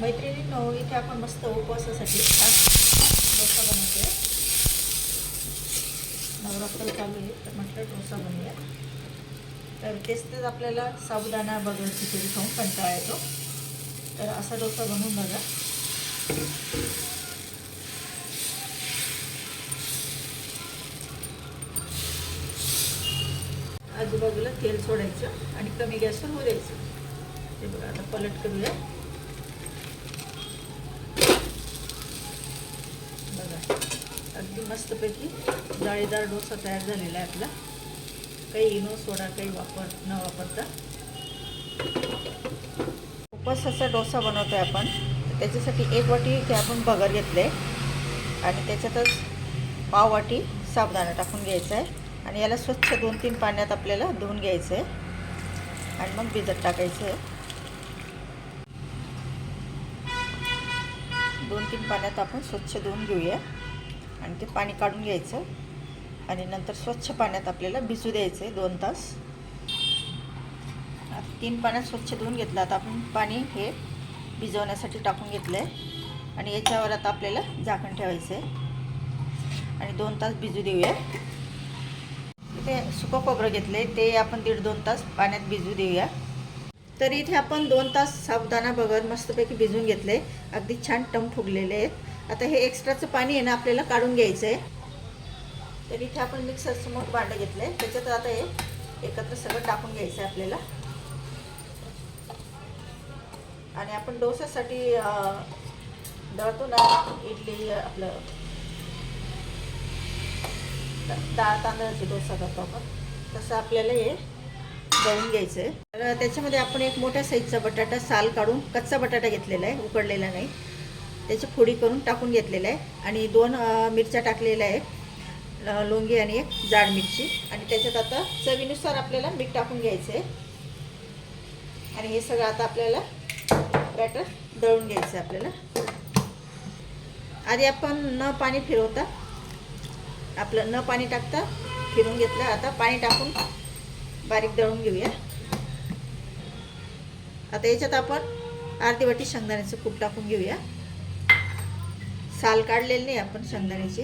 मैत्रिणींनो इथे आपण मस्त उपवासासाठी छान डोसा बनवतोय. नवरात्र चालू आहे तर म्हटलं डोसा बनवूया. तर तेच तेच आपल्याला साबुदाणा बघून खिचडी खाऊन कंटाळा येतो. तर असा डोसा बनवून बघा. आजूबाजूला तेल सोडायचं आणि कमी गॅसवर होऊ द्यायचं. ते बघा आता पलट करूया बघा अगदी मस्तपैकी जाळीदार डोसा तयार झालेला आहे आपला. काही इनो सोडा काही वापर न वापरता. उपवासाचा डोसा बनवतो आहे आपण. त्याच्यासाठी एक वाटी ते आपण बगर घेतले. आणि त्याच्यातच पाव वाटी साबुदाणा टाकून घ्यायचा आहे. आणि याला स्वच्छ दोन तीन पाण्यात आपल्याला धुवून घ्यायचं आहे. आणि मग भिजत टाकायचं आहे. दोन तीन पाण्यात आपण स्वच्छ धुवून घेऊया. आणि ते पाणी काढून घ्यायचं. आणि नंतर स्वच्छ पाण्यात आपल्याला भिजू द्यायचं आहे दोन तास. आता तीन पाण्यात स्वच्छ धुवून घेतलं. आता आपण पाणी हे भिजवण्यासाठी टाकून घेतलं आहे आणि याच्यावर आता आपल्याला झाकण ठेवायचं आहे आणि दोन तास भिजू देऊया. ते सुकं खोबरं घेतलं आहे ते आपण दीड दोन तास पाण्यात भिजू देऊया. तर इथे आपण दोन तास साबुदाणा बगर मस्तपैकी भिजून घेतले. अगदी छान टम फुगलेले आहेत. आता हे एक्स्ट्राचं पाणी आहे ना आपल्याला काढून घ्यायचं आहे तर इथे आपण मिक्सरचं मोठं भांडं घेतलं आहे त्याच्यात आता हे एकत्र सगळं टाकून घ्यायचं आहे आपल्याला. आणि आपण डोसासाठी दळतो ना इडली आपलं डाळ तांदळाची डोसा करतो आपण. तसं आपल्याला हे दळून घ्यायचं. आहे तर त्याच्यामध्ये आपण एक मोठ्या साईजचा बटाटा साल काढून कच्चा बटाटा घेतलेला आहे उकडलेला नाही. त्याची फोडी करून टाकून घेतलेला आहे आणि दोन मिरच्या टाकलेल्या आहेत. लोंगी आणि एक जाड मिरची. आणि त्याच्यात आता चवीनुसार आपल्याला मीठ टाकून घ्यायचं आहे. आणि हे सगळं आता आपल्याला बॅटर दळून घ्यायचं आहे आपल्याला. आधी आपण न पाणी फिरवता आपलं न पाणी टाकता फिरून घेतलं. आता पाणी टाकून बारीक दळून घेऊया. आता याच्यात आपण अर्धी वाटी शेंगदाण्याचं कूप टाकून घेऊया. साल काढलेली नाही आपण शेंगदाण्याची.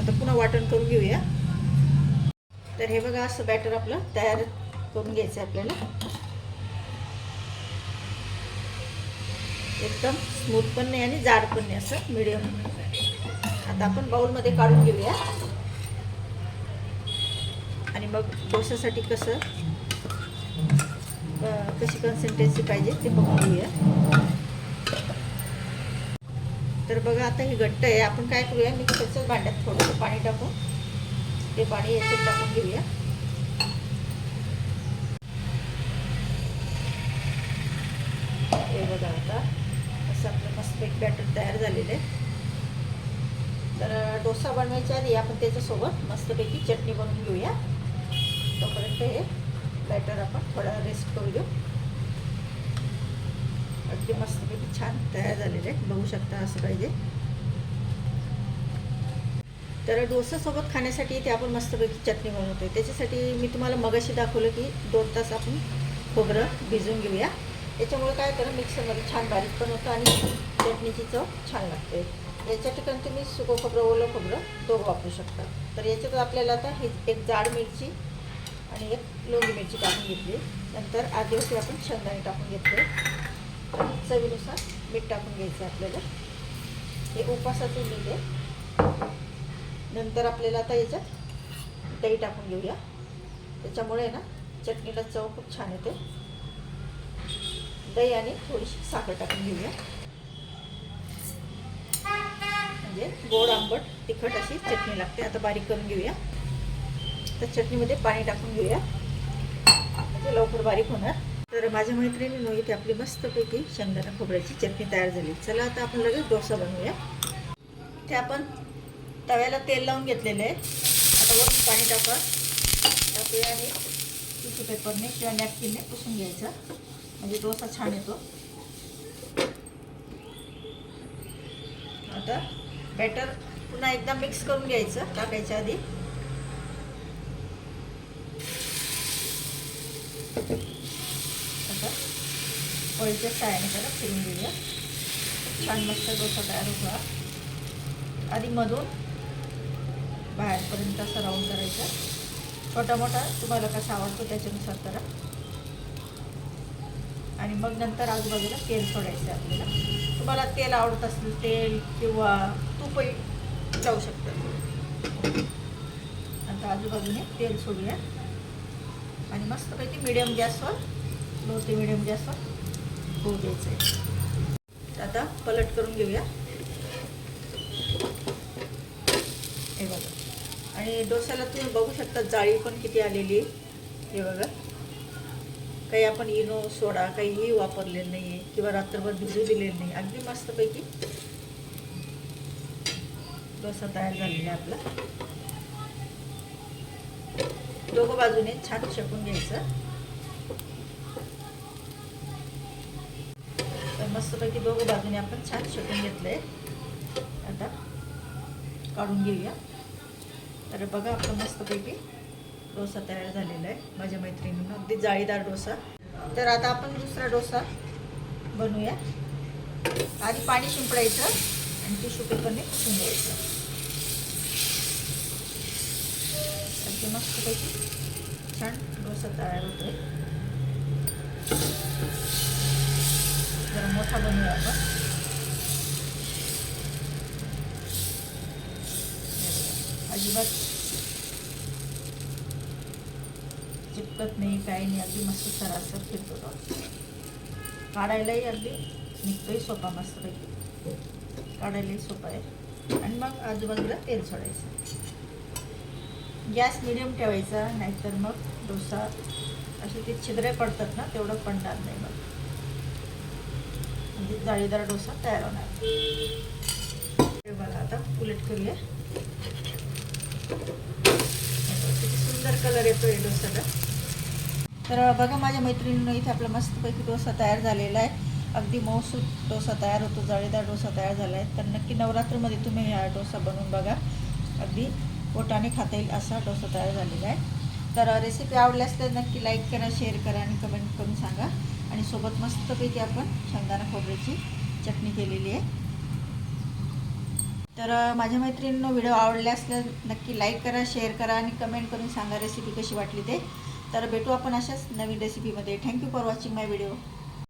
आता पुन्हा वाटण करून घेऊया. तर हे बघा असं बॅटर आपलं तयार करून घ्यायचं आहे आपल्याला. एकदम स्मूथ पण नाही आणि जाड पण नाही असं मिडियम आता आपण बाउलमध्ये काढून घेऊया. आणि मग डोशासाठी कसं कशी कन्सिस्टन्सी पाहिजे ते बघून घेऊया. तर बघा आता हे घट्ट आहे. आपण काय करूया मी त्याच्याच भांड्यात थोडंसं पाणी टाकू. ते पाणी याच्यात टाकून घेऊया. हे बघा आता असं आपलं मस्त एक बॅटर तयार झालेलं आहे. तर डोसा बनवायच्या आधी आपण त्याच्यासोबत मस्तपैकी चटणी बनवून घेऊया. तोपर्यंत हे बॅटर आपण थोडा रेस्ट करू देऊ अगदी मस्तपैकी छान तयार झालेले आहेत. बघू शकता असं पाहिजे. तर डोसासोबत खाण्यासाठी ते आपण मस्तपैकी चटणी बनवतोय. त्याच्यासाठी मी तुम्हाला मगाशी दाखवलं की दोन तास आपण खोबरं भिजून घेऊया. याच्यामुळे काय करा मिक्सरमध्ये छान बारीक पण होतं आणि चटणीची चव छान लागते. याच्या ठिकाणी तुम्ही सुकं खोबरं ओलं खोबरं दोघं वापरू शकता. तर याच्यात आपल्याला आता ही एक जाड मिरची आणि एक लोंगी मिरची टाकून घेतली. नंतर आधी आपण शेंगदाणे टाकून घेतले. आणि चवीनुसार मीठ टाकून घ्यायचं आहे आपल्याला. हे उपासाचं मीठ आहे. नंतर आपल्याला आता याच्यात दही टाकून घेऊया. त्याच्यामुळे ना चटणीला चव खूप छान येते. दही आणि थोडीशी साखर टाकून घेऊया. म्हणजे गोड आंबट तिखट अशी चटणी लागते. आता बारीक करून घेऊया. तर चटणीमध्ये पाणी टाकून घेऊया. म्हणजे लवकर बारीक होणार. तर माझ्या मैत्रिणीनं इथे आपली मस्तपैकी शेंगदाणा खोबऱ्याची चटणी तयार झाली. चला आता आपण लगेच डोसा बनवूया. ते आपण तव्याला तेल लावून घेतलेलं आहे. आता वरून पाणी टाका टाकूया आणि टिश्यू पेपरने किंवा नॅपकिनने पुसून घ्यायचा. म्हणजे डोसा छान येतो. आता बॅटर पुन्हा एकदा मिक्स करून घ्यायचं. टाकायच्या आधी. आता पोळीच्या साहाय्याने त्याला फिरून घेऊया छान मस्त डोसा तयार होतो आधी मधून बाहेरपर्यंत असं राऊंड करायचा छोटा मोठा तुम्हाला कसा आवडतो त्याच्यानुसार करा आणि मग नंतर आजूबाजूला तेल सोडायचं आपल्याला तुम्हाला तेल आवडत असेल तेल किंवा तूपही जाऊ शकतात आता आजूबाजूने तेल सोडूया आणि मस्तपैकी मिडियम गॅसवर लो ते मिडियम गॅसवर होऊ द्यायचं आहे आता पलट करून घेऊया. हे बघा. आणि डोस्याला तुम्ही बघू शकता जाळी पण किती आलेली आहे. हे बघा. काही आपण इनो सोडा काहीही वापरलेलं नाही आहे किंवा रात्रभर भिजू दिलेलं नाही. अगदी मस्तपैकी डोसा तयार झालेला आहे आपला. दोघं बाजूने छान शेकून घ्यायचं. तर मस्तपैकी दोघं बाजूने आपण छान शेकून घेतलंय. आता काढून घेऊया. तर बघा आपलं मस्तपैकी डोसा तयार झालेला आहे. माझ्या मैत्रिणीनं अगदी जाळीदार डोसा. तर आता आपण दुसरा डोसा बनवूया. आधी पाणी शिंपडायचं आणि ती पेपरने पुसून घ्यायचं. अगदी मस्तपैकी छान डोसा तयार होतोय. जरा मोठा बनवूया आपण. अजिबात चिपकत नाही काही नाही. अगदी मस्त सरासर फिरतो काढायलाही अगदी निघतोही सोपा मस्तपैकी. काढायलाही सोपा आहे. आणि मग आजूबाजूला तेल सोडायचं. गॅस मिडियम ठेवायचा नाहीतर मग डोसा असे ते छिद्रे पडतात ना तेवढं पडणार नाही मग. म्हणजे जाळीदार डोसा तयार होणार. बघा आता उलट करूया. किती सुंदर कलर येतो आहे डोसाला तर बघा माझ्या मैत्रिणीनं इथे आपला मस्तपैकी डोसा तयार झालेला आहे. अगदी मौसूद डोसा तयार होतो जाळीदार डोसा तयार झाला आहे. तर नक्की नवरात्रमध्ये तुम्ही हा डोसा बनवून बघा. अगदी पोटाने खाता येईल असा डोसा तयार झालेला आहे. तर रेसिपी आवडल्यास तर नक्की लाईक करा शेअर करा आणि कमेंट करून सांगा. आणि सोबत मस्तपैकी आपण शेंगदाणा खोबऱ्याची चटणी केलेली आहे. तर माझ्या मैत्रिणींनो व्हिडिओ आवडल्यास तर नक्की लाईक करा शेअर करा आणि कमेंट करून सांगा रेसिपी कशी वाटली ते. तर भेटू आपण अशाच नवीन रेसिपीमध्ये thank you for watching my video